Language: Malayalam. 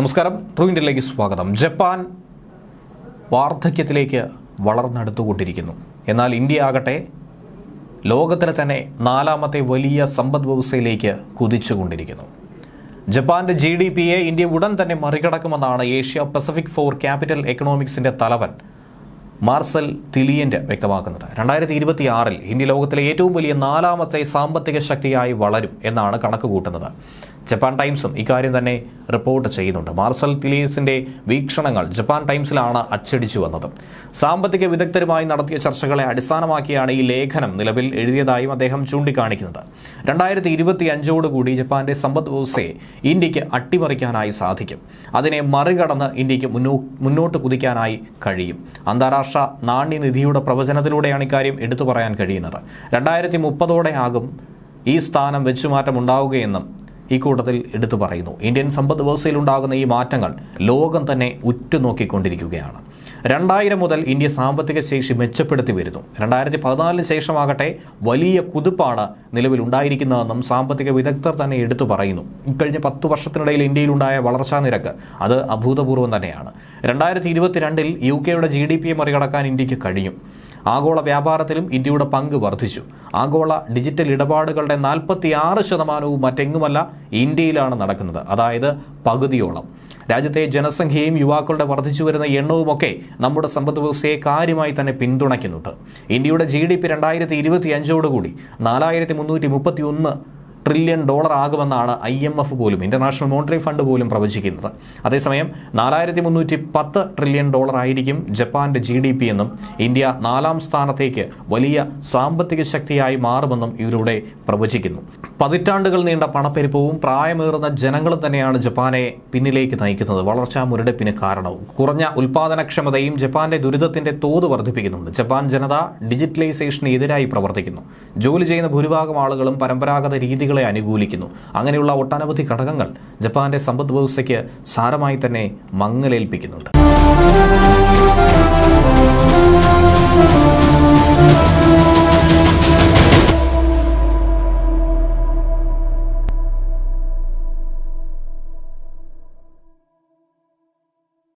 നമസ്കാരം. ട്രൂ ഇന്ത്യയിലേക്ക് സ്വാഗതം. ജപ്പാൻ വാർദ്ധക്യത്തിലേക്ക് വളർന്നെടുത്തുകൊണ്ടിരിക്കുന്നു. എന്നാൽ ഇന്ത്യ ആകട്ടെ ലോകത്തിലെ തന്നെ നാലാമത്തെ വലിയ സമ്പദ് വ്യവസ്ഥയിലേക്ക് കുതിച്ചുകൊണ്ടിരിക്കുന്നു. ജപ്പാന്റെ ജി ഡി പിയെ ഇന്ത്യ ഉടൻ തന്നെ മറികടക്കുമെന്നാണ് ഏഷ്യ പസഫിക് ഫോർ ക്യാപിറ്റൽ എക്കണോമിക്സിന്റെ തലവൻ മാർസൽ തിലിയന്റ് വ്യക്തമാക്കുന്നത്. രണ്ടായിരത്തി ഇരുപത്തി ആറിൽ ഇന്ത്യ ലോകത്തിലെ ഏറ്റവും വലിയ നാലാമത്തെ സാമ്പത്തിക ശക്തിയായി വളരും എന്നാണ് കണക്ക് കൂട്ടുന്നത് ജപ്പാൻ ടൈംസും ഇക്കാര്യം തന്നെ റിപ്പോർട്ട് ചെയ്യുന്നുണ്ട്. മാർസൽ തിലീസിന്റെ വീക്ഷണങ്ങൾ ജപ്പാൻ ടൈംസിലാണ് അച്ചടിച്ചു വന്നത്. സാമ്പത്തിക വിദഗ്ധരുമായി നടത്തിയ ചർച്ചകളെ അടിസ്ഥാനമാക്കിയാണ് ഈ ലേഖനം നിലവിൽ എഴുതിയതായും അദ്ദേഹം ചൂണ്ടിക്കാണിക്കുന്നത്. രണ്ടായിരത്തി ഇരുപത്തി അഞ്ചോടുകൂടി ജപ്പാന്റെ സമ്പദ് വ്യവസ്ഥയെ ഇന്ത്യയ്ക്ക് അട്ടിമറിക്കാനായി സാധിക്കും. അതിനെ മറികടന്ന് ഇന്ത്യയ്ക്ക് മുന്നോട്ട് കുതിക്കാനായി കഴിയും. അന്താരാഷ്ട്ര നാണ്യനിധിയുടെ പ്രവചനത്തിലൂടെയാണ് ഇക്കാര്യം എടുത്തു പറയാൻ കഴിയുന്നത്. രണ്ടായിരത്തി മുപ്പതോടെ ആകും ഈ സ്ഥാനം വെച്ചുമാറ്റം ഉണ്ടാവുകയെന്നും ഈ കൂട്ടത്തിൽ എടുത്തു പറയുന്നു. ഇന്ത്യൻ സമ്പദ് വ്യവസ്ഥയിലുണ്ടാകുന്ന ഈ മാറ്റങ്ങൾ ലോകം തന്നെ ഉറ്റുനോക്കിക്കൊണ്ടിരിക്കുകയാണ്. രണ്ടായിരം മുതൽ ഇന്ത്യ സാമ്പത്തിക ശേഷി മെച്ചപ്പെടുത്തി വരുന്നു. രണ്ടായിരത്തി പതിനാലിന് ശേഷമാകട്ടെ വലിയ കുതിപ്പാണ് നിലവിലുണ്ടായിരിക്കുന്നതെന്നും സാമ്പത്തിക വിദഗ്ധർ തന്നെ എടുത്തു പറയുന്നു. ഇക്കഴിഞ്ഞ പത്തു വർഷത്തിനിടയിൽ ഇന്ത്യയിലുണ്ടായ വളർച്ചാ നിരക്ക് അത് അഭൂതപൂർവം തന്നെയാണ്. രണ്ടായിരത്തി ഇരുപത്തിരണ്ടിൽ യു കെയുടെ ജി ഡി പിയെ മറികടക്കാൻ ഇന്ത്യയ്ക്ക് കഴിഞ്ഞു. ആഗോള വ്യാപാരത്തിലും ഇന്ത്യയുടെ പങ്ക് വർദ്ധിച്ചു. ആഗോള ഡിജിറ്റൽ ഇടപാടുകളുടെ നാൽപ്പത്തി ആറ് ശതമാനവും മറ്റെങ്ങുമല്ല ഇന്ത്യയിലാണ് നടക്കുന്നത്. അതായത് പകുതിയോളം. രാജ്യത്തെ ജനസംഖ്യയും യുവാക്കളുടെ വർദ്ധിച്ചു വരുന്ന എണ്ണവുമൊക്കെ നമ്മുടെ സമ്പദ് വ്യവസ്ഥയെ കാര്യമായി തന്നെ പിന്തുണയ്ക്കുന്നുണ്ട്. ഇന്ത്യയുടെ ജി ഡി പി രണ്ടായിരത്തി ഇരുപത്തി അഞ്ചോടുകൂടി നാലായിരത്തി മുന്നൂറ്റി മുപ്പത്തി ഒന്ന് ട്രില്യൺ ഡോളർ ആകുമെന്നാണ് ഐ എം എഫ് പോലും ഇന്റർനാഷണൽ മോണിറ്ററി ഫണ്ട് പോലും പ്രവചിക്കുന്നത്. അതേസമയം നാലായിരത്തി മുന്നൂറ്റി പത്ത് ട്രില്യൺ ഡോളർ ആയിരിക്കും ജപ്പാന്റെ ജി ഡി പി എന്നും ഇന്ത്യ നാലാം സ്ഥാനത്തേക്ക് വലിയ സാമ്പത്തിക ശക്തിയായി മാറുമെന്നും ഇതിലൂടെ പ്രവചിക്കുന്നു. പതിറ്റാണ്ടുകൾ നീണ്ട പണപ്പെരുപ്പവും പ്രായമേറുന്ന ജനങ്ങളും തന്നെയാണ് ജപ്പാനെ പിന്നിലേക്ക് നയിക്കുന്നത്. വളർച്ചാ മുരടിപ്പിന് കാരണവും. കുറഞ്ഞ ഉൽപാദനക്ഷമതയും ജപ്പാന്റെ ദുരിതത്തിന്റെ തോത് വർദ്ധിപ്പിക്കുന്നുണ്ട്. ജപ്പാൻ ജനത ഡിജിറ്റലൈസേഷന് എതിരായി പ്രവർത്തിക്കുന്നു. ജോലി ചെയ്യുന്ന ഭൂരിഭാഗം ആളുകളും പരമ്പരാഗത രീതികളെ അനുകൂലിക്കുന്നു. അങ്ങനെയുള്ള ഒട്ടനവധി ഘടകങ്ങൾ ജപ്പാന്റെ സമ്പദ് വ്യവസ്ഥയ്ക്ക് സാരമായി തന്നെ മങ്ങലേൽപ്പിക്കുന്നുണ്ട്.